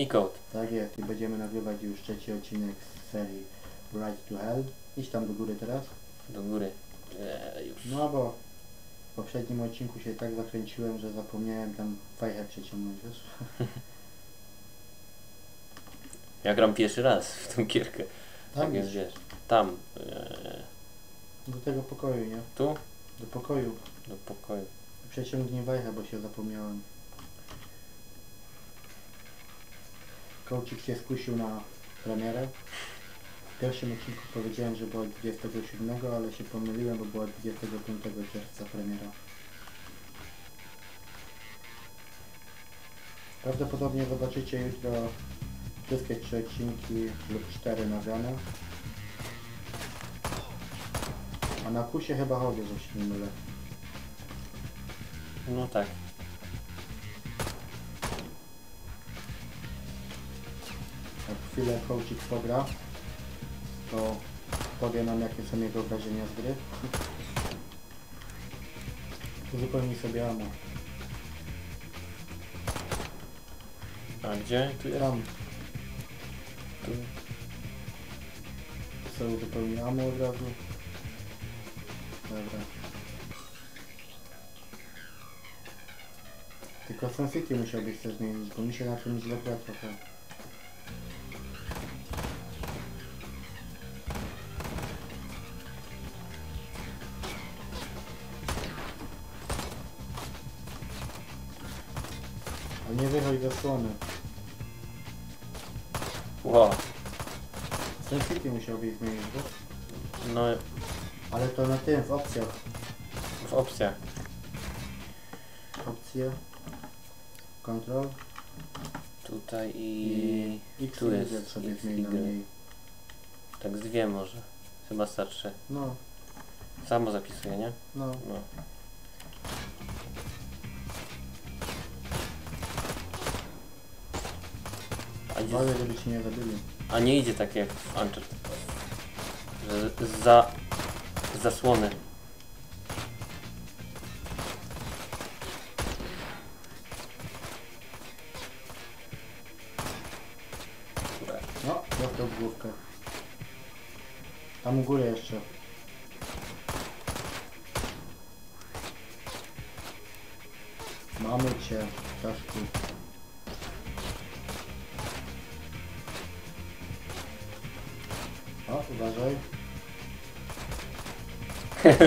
I code. Tak jest i będziemy nagrywać już trzeci odcinek z serii Ride to Hell. Idź tam do góry teraz. Do góry. Eee, już. No bo w poprzednim odcinku się tak zakręciłem, że zapomniałem tam fajkę przeciągnąć, wiesz? Ja gram pierwszy raz w tą gierkę. Tam tak jest, wiesz. Tam. Eee, Do tego pokoju, nie? tu? Do pokoju. Do pokoju. Przeciągnij wajchę, bo się zapomniałem. Kołcik się skusił na premierę. W pierwszym odcinku powiedziałem, że była 27, ale się pomyliłem, bo była 25 czerwca premiera. Prawdopodobnie zobaczycie jutro wszystkie trzy odcinki lub cztery nagrane. A na kusie chyba chodzę, że się nie mylę. No tak. Chwilę coachik pogra, to powie nam jakie są jego wrażenia z gry. Uzupełnij sobie amo. A gdzie? Tu jest? Tam Tu. sobie uzupełnij amo od razu. Dobra. Tylko Sensity musiałbyś coś zmienić, bo mi się na tym źle gra trochę. Słony. Wow. Sensity musiałbyś zmienić, wiesz? No Ale to na tym, w opcjach. w opcjach. Opcje. Control. Tutaj i... I tu i jest Y sobie X, zmień na Y. mniej. Tak z dwie może. Chyba starsze. No, Samo zapisuje, nie? no. No. A, idzie, Uważaj, żeby ci nie zabili. a nie idzie tak jak w Uncharted. Że za... z zasłony. Kurde. No, dostał w główkę. Tam u góry jeszcze.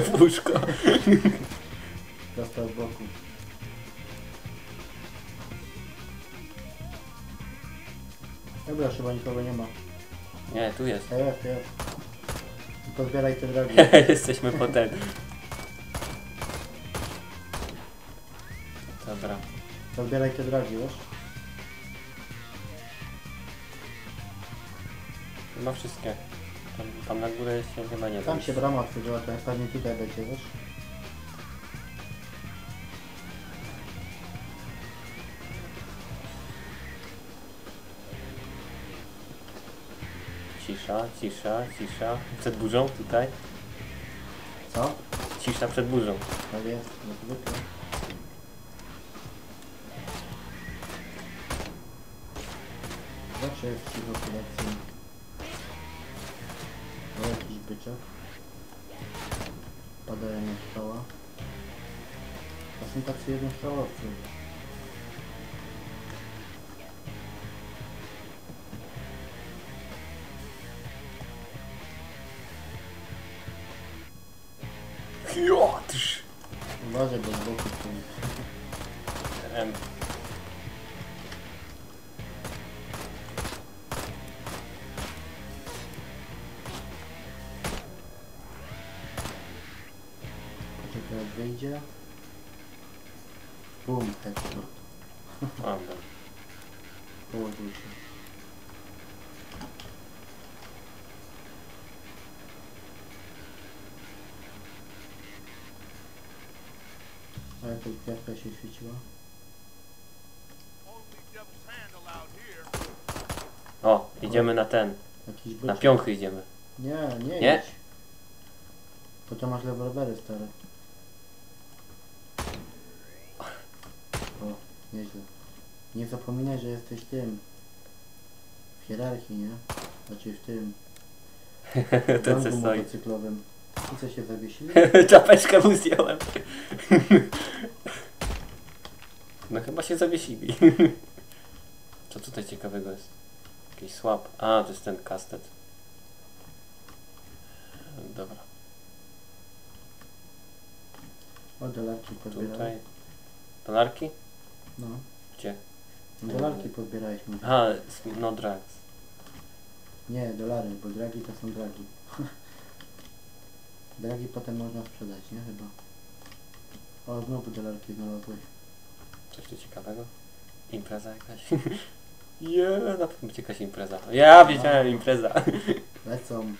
W łóżko. Dostał boku. Dobra, chyba nikogo nie ma. Nie, tu jest. A jest, jest. Tylko zbieraj te drogi. Jesteśmy potem. Dobra. To zbieraj te drogi, wiesz? Chyba wszystkie. Tam, tam na górę się chyba nie da. Tam się brama otworzyła, to pewnie tutaj będzie, wiesz? Cisza, cisza, cisza. Przed burzą tutaj. Co? Cisza przed burzą. Tak jest, jak zwykle. Подаяние стола. Почему так середина стола в целом? A jak kwiatka się świeciła? O, idziemy na ten. Jakiś Na piąchy idziemy. Nie, nie, Nie? idź. To to masz rewolwery stare. O, nieźle. Nie zapominaj, że jesteś tym W hierarchii, nie? Znaczy w tym to gangu co stoi. motocyklowym. I co się zawiesili? Czapeczkę mu zdjąłem. No chyba się zawiesili. Co tutaj ciekawego jest? Jakiś słab. A, to jest ten kastet. Dobra, O, dolarki podbierałeś. tutaj. Dolarki? No. Gdzie? Dolarki podbierałeś. Aha, s- no drugs. Nie, dolary, bo dragi to są dragi. dragi potem można sprzedać, nie? Chyba. O, znowu dolarki znalazłeś. Coś tu ciekawego? Impreza jakaś? Je, na pewno będzie jakaś impreza. Ja wiedziałem impreza. Lecą.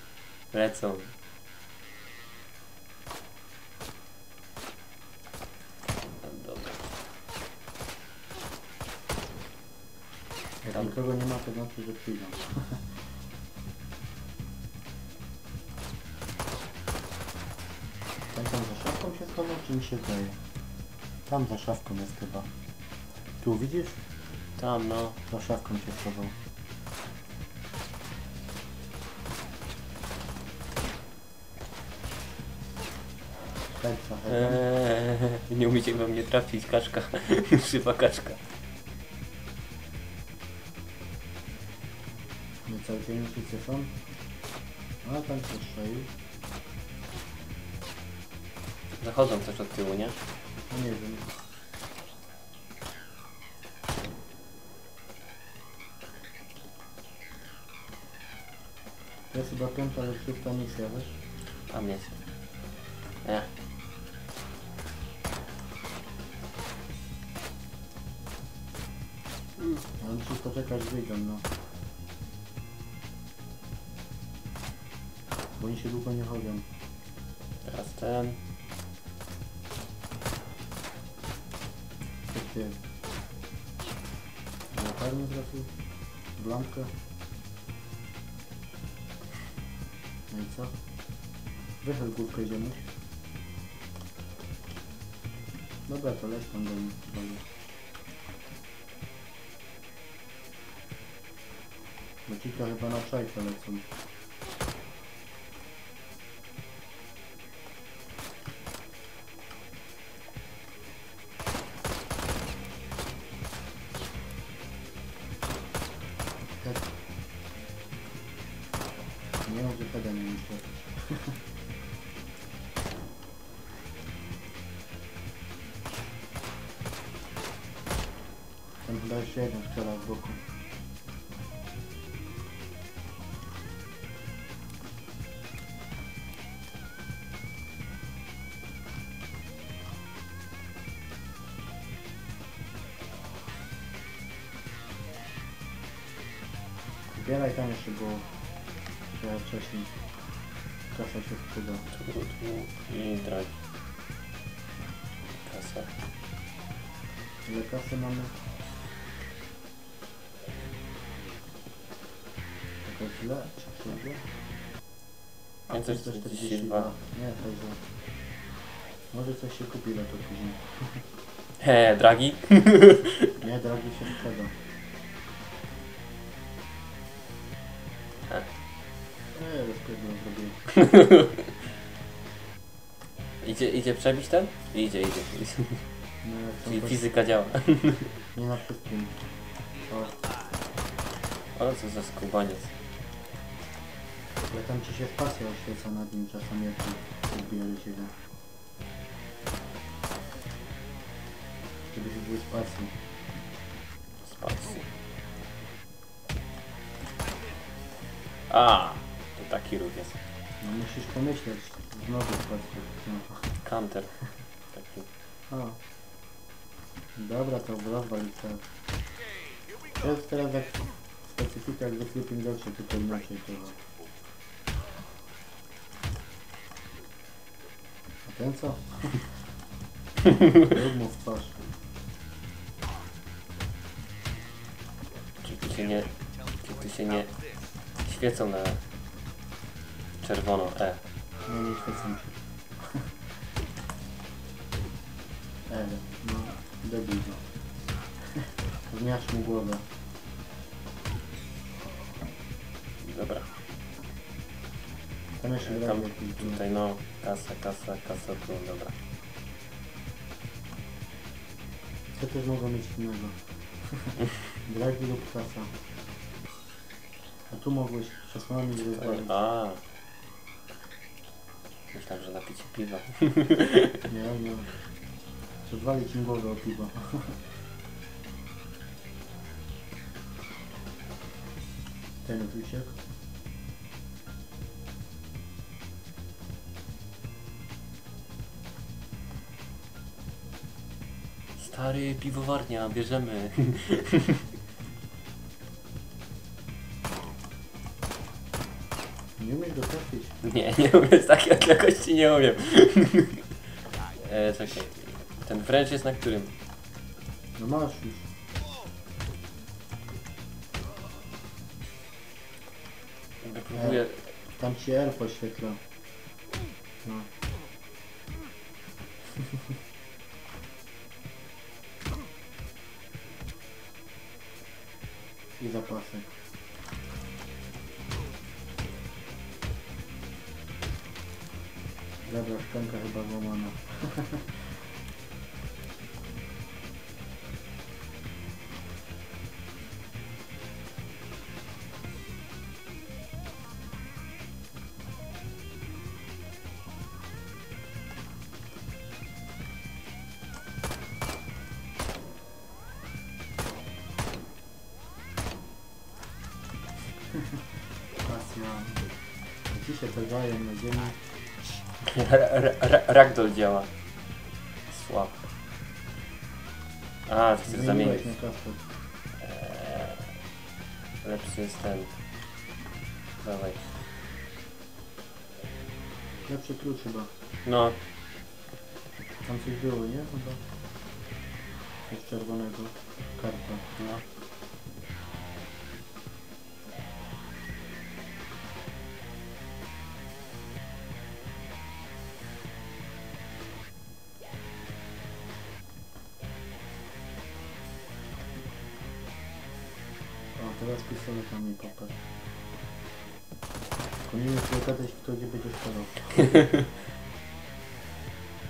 Lecą. Dobra. Jak Tam. nikogo nie ma, to znaczy, że przyjdą. się schował, czy mi się zdaje? Tam za szafką jest chyba. Tu widzisz? Tam no. Za szafką się schował. Eee, nie umiecie we mnie trafić, kaczka. Szyba kaczka. Nie całkiem wszyscy są. A tam się strzelił. Zachodzą też od tyłu, nie? No nie wiem. To jest chyba piąta lub szósta misja, wiesz? Tam jest. Nie. Ale musisz poczekać, wyjdą, no. Bo oni się długo nie chowią. Teraz ten. Się... Latarnię trafił? W lampkę? No i co? Wychyl główkę ziemuś. Dobra, to leć tam do. Dobra. Bo ci chyba na szajkę lecą. Chyba jeszcze jeden strzela z boku. Zbieraj tam jeszcze, bo trzeba wcześniej. Kasa się przyda. Tu, tu i dragi. Kasa. Ile kasy mamy? Źle? Czy źle? 542. Nie, to źle. Może coś się kupi na to później. He, dragi. Nie, drogi się sprzeda. Nie, rozpierdol zrobię. Idzie, idzie przebić ten? Idzie, idzie. No, Czyli to- fizyka działa. Nie na wszystkim. O, Ale co za skubaniec. Ale tam ci się spacja oświeca nad nim czasem jak odbija do ciebie. Żebyś był spacji. Spacji. A, to taki ruch jest. No musisz pomyśleć. Znowu spacja. No. Counter. Taki. O. Dobra, to rozwalić tak. To jest teraz jak specyfika jak do Sleeping Dogsie, tylko inaczej to. Ten co? Mu w twarz. Czy tu się nie, czy tu się nie świecą na czerwono E. Nie, nie świecą się. Ele, no, debil no. Zmiasz mu głowę. Jeszcze Tam, tutaj no, kasa, kasa, kasa, tu, dobra. Co też mogą mieć innego? Dragi lub kasa. A tu mogłeś przesłami rozwalić. A. Myślałem, że napicie piwa. Nie, nie. Rozwalić im głowę o piwo. Ten tu uciekł. Stary, piwowarnia, bierzemy. Nie umiesz go trafić. Nie, nie umiem z takiej odległości, nie umiem. e, czekaj. Ten wręcz jest na którym? No masz już. Próbuję... Tam ci L poświetla. No. I zapasek. Dobra, szczęka chyba złamana. ra- Ragdoll działa. Słab. A, to chcesz zamienić. Zmieniłeś na kastet. Eee, lepszy jest ten. Dawaj. Lepszy klucz chyba. No, Tam nie wiem, czy okazać, kto gdzie będzie strzelał.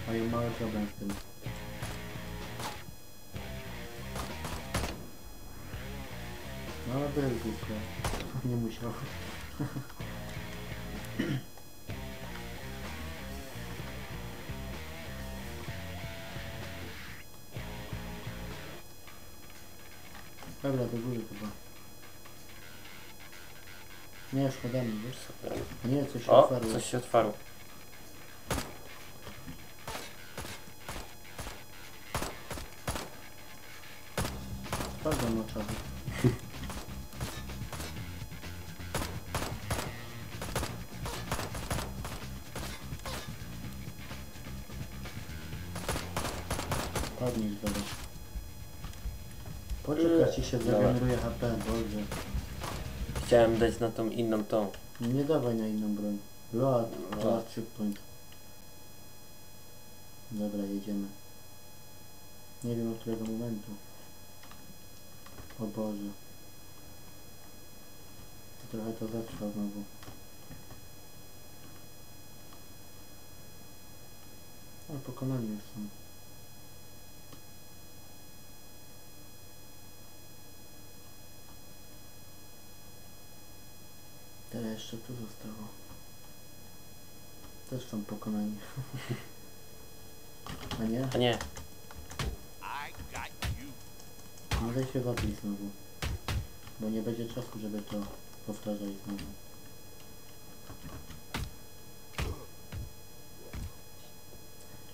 Mają mały problem z tym. No ale był głupio. Nie musiał. Dobra, do góry chyba. Nie, schodami, wiesz? Nie, coś się O, otwarło. coś się otwarło. Dać na tą inną tą. Nie dawaj na inną broń. Load, Load. load checkpoint. Dobra, jedziemy. Nie wiem od którego momentu. O Boże. To trochę to zatrwa znowu. O, pokonani już są. Jeszcze tu zostało. Też są pokonani. A nie? A nie, daj się zabić znowu. Bo nie będzie czasu, żeby to powtarzać znowu.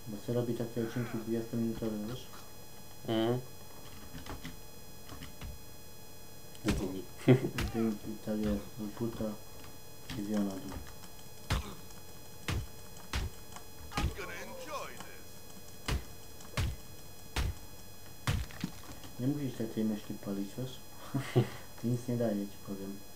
Bo co robi takie odcinki 20 minutowe, wiesz? Mhm. Dzięki tak jest, buta i wiona dół. I'm gonna enjoy this. Nie musisz tak tej myśli palić, wiesz? Nic nie daje ci powiem.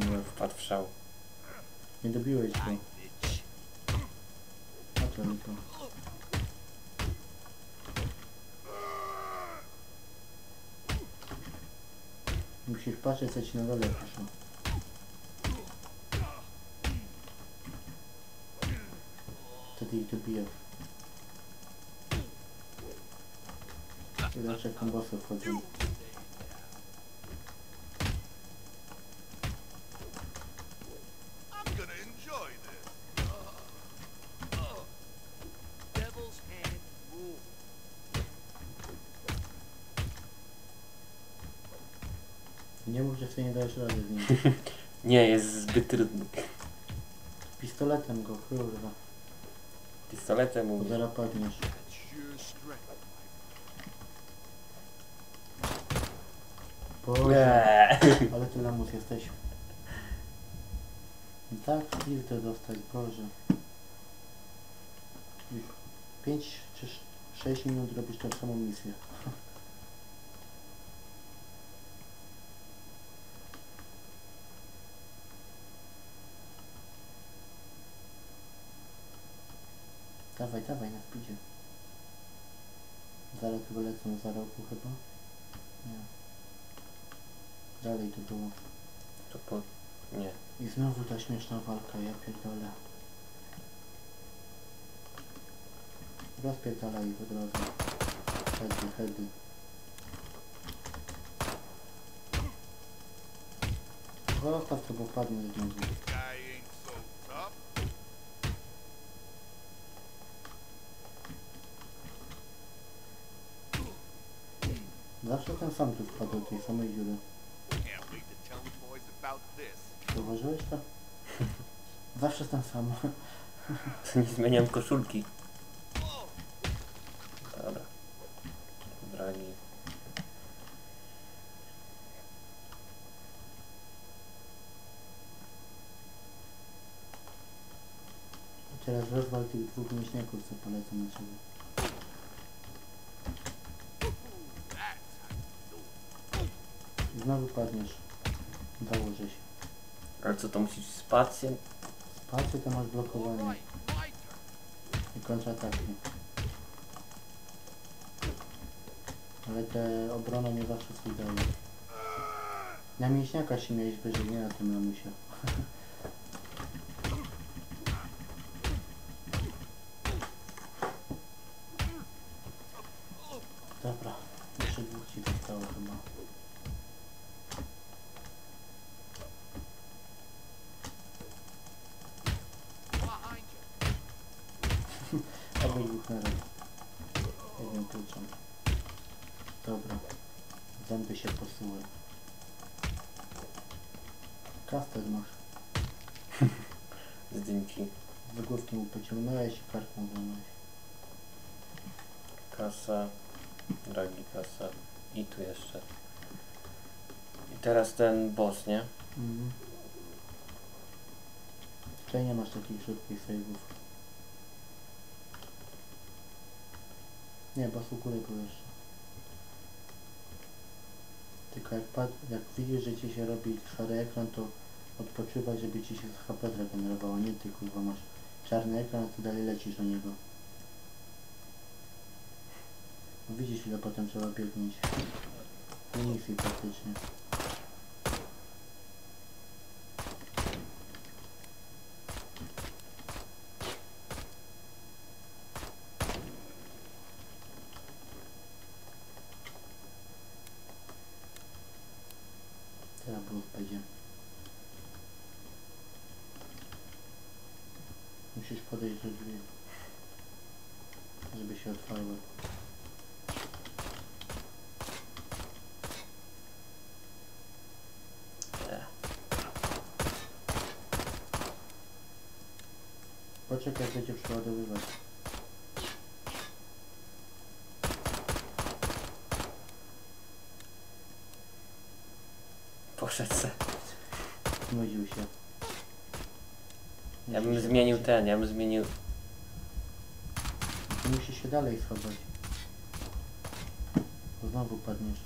Mi łeb. Wpadł w szał. Nie dobiłeś go. bitch. A to. Musisz patrzeć co ci na dole piszą. Wtedy ich dobijesz. Zobacz jak kombosy wchodzą. Dajesz rady z nim. Nie, jest zbyt trudny. Pistoletem go, kurwa. Pistoletem Bo zaraz padniesz. Strength. Boże, Nie. ale ty lamus jesteś. I tak pizdę dostać, Boże. Już 5 czy 6 minut robisz tą samą misję. Dawaj, dawaj, na speedzie. Zaraz chyba lecą za roku chyba. Nie. Dalej to było. To po... Nie. I znowu ta śmieszna walka, ja pierdolę. Rozpierdala ich od razu. Hedy, hedy. Zostaw to, bo padnie znowu. This Zawsze ten sam tu wpadł do tej samej dziury. Zauważyłeś to? Zawsze ten sam. Nie zmieniam koszulki. Dobra. Dragi. Teraz rozwal tych dwóch mięśniaków, co polecą na siebie. Znowu padniesz. Założę się. Ale co to musisz spację? Spację to masz blokowanie. I kontrataki. Ale te obrona nie zawsze swój daje. Na mięśniaka się miałeś wyżej, nie na tym lamusie. Kastet masz. Zdjęci. Z główki mu pociągnąłeś i kartą złamałeś. Kasa. Dragi kasa. I tu jeszcze. I teraz ten boss, nie? Mhm. Tutaj nie masz takich szybkich save'ów. Nie, bo u góry był jeszcze. Tylko jak, jak widzisz, że ci się robi szary ekran, to odpoczywaj, żeby ci się z HP zregenerowało. Nie ty kurwa masz czarny ekran, ty dalej lecisz do niego. No Widzisz ile potem trzeba biegnieć. Nie misji praktycznie. Teraz Bruce będzie. Musisz podejść do drzwi. Żeby się otwarły. Poczekaj, jak będzie przeładowywać. Poszedł se. Znudził się. Ja bym się zmienił ten, ja bym zmienił... Musi się dalej schować. Bo znowu padniesz.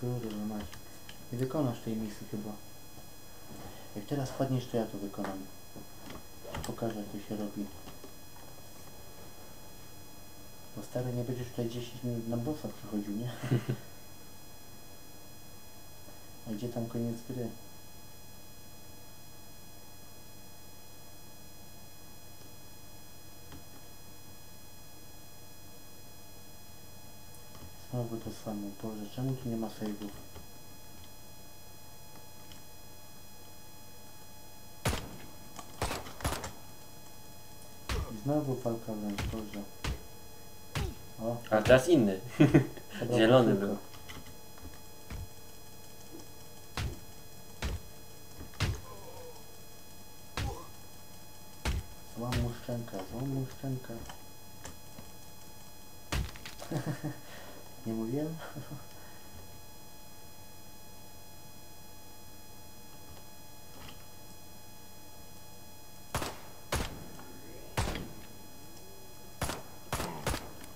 Kurwa mać. Nie wykonasz tej misji chyba. Jak teraz wpadniesz, to ja to wykonam. Pokażę jak to się robi. Bo stary nie będziesz tutaj 10 minut na bossa przychodził, nie? A gdzie tam koniec gry? Znowu to samo. Boże, czemu tu nie ma save'ów? I znowu walka wręcz, Boże. O, A teraz inny. zielony był. Złam mu szczękę, złam mu szczękę. Nie mówiłem?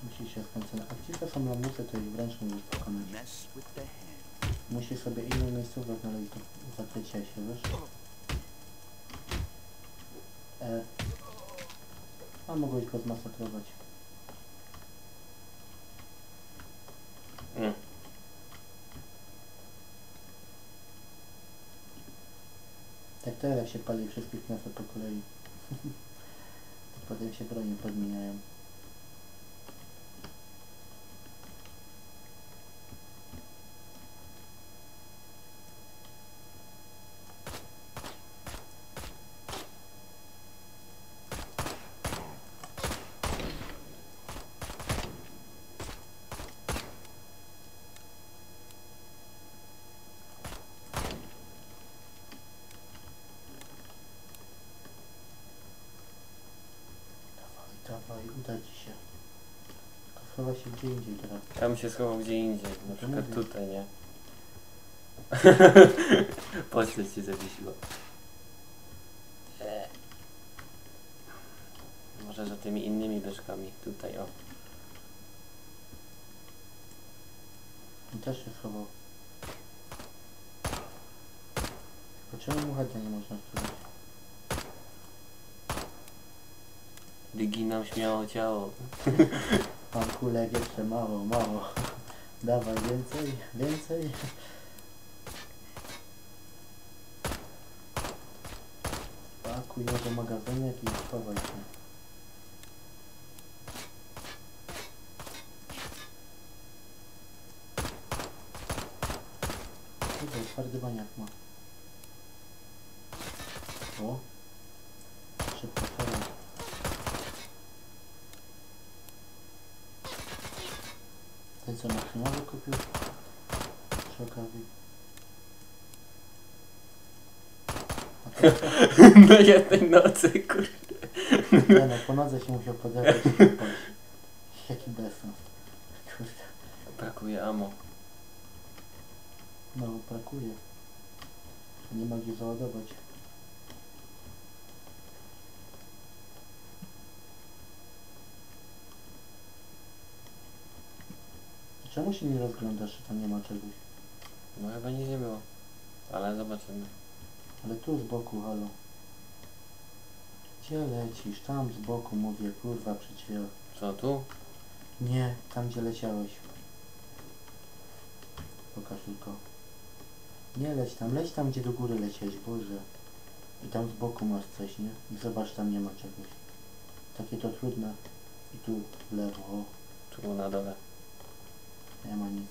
Musi się skoncentrować. A gdzie to są lamusy, to ich wręcz możesz pokonać. Musi sobie inną miejscówkę znaleźć do zakrycia się, wiesz? E. A mogłeś go zmasakrować. Tak jak się pali wszystkich knafy po kolei. to potem się bronie podmieniają. Dawaj, dawaj, uda ci się. Tylko schowa się gdzie indziej teraz. Ja bym się schował gdzie indziej, na przykład tutaj, nie? Postać ci zawiesiła. E. Może za tymi innymi beczkami, tutaj o. On też się schował. Tylko czemu mu heada nie można sprzedać? Wyginam śmiało ciało. Pan kulek jeszcze mało, mało. Dawaj więcej, więcej. Spakuj do magazynek i schowaj się. Tutaj twardy baniak ma. O. Szybko teraz. Ten co maszynowy kupił? Przy okazji. Na jednej nocy, kurde. nie no, po nodze się musiał kupować. Jaki bezsens. Kurde. Brakuje ammo. No, brakuje. Nie ma gdzie załadować. Czemu się nie rozglądasz, że tam nie ma czegoś? No chyba nic nie było. Ale zobaczymy. Ale tu z boku, halo. Gdzie lecisz? Tam z boku, mówię, kurwa, przy drzwiach. Co tu? Nie, tam gdzie leciałeś. Pokaż tylko. Nie leć tam, leć tam gdzie do góry lecieć, Boże. I tam z boku masz coś, nie? I zobacz, tam nie ma czegoś. Takie to trudne. I tu w lewo, Tu na dole. Nie ma nic.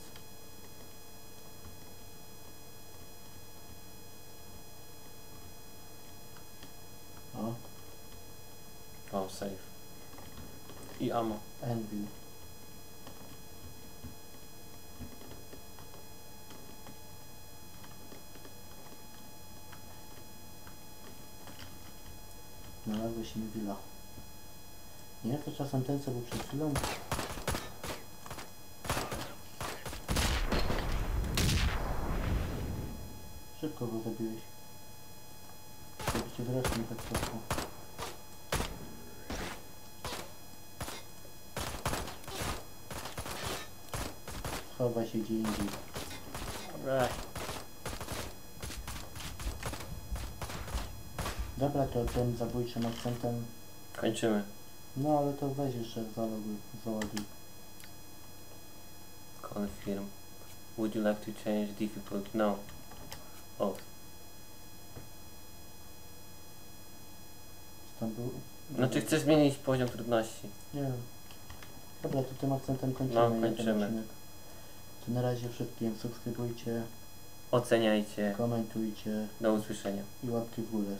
O, O, save. I ammo. Envil. Znalazłeś Envila. Nie, to czasem ten, co był przed chwilą. Szybko go zabiłeś. Żeby cię wreszcie tak poszło. Schowaj się gdzie indziej. Ech, Dobra, to tym zabójczym akcentem. kończymy. No ale to weź jeszcze zaloguj, załaduj. Confirm. Would you like to change difficulty? No. O, Tam był. no czy chcesz zmienić poziom trudności? Nie. Dobra, to tym akcentem kończymy. No, jeden kończymy. odcinek. To na razie wszystkim subskrybujcie, Oceniajcie. komentujcie Do usłyszenia. i łapki w górę.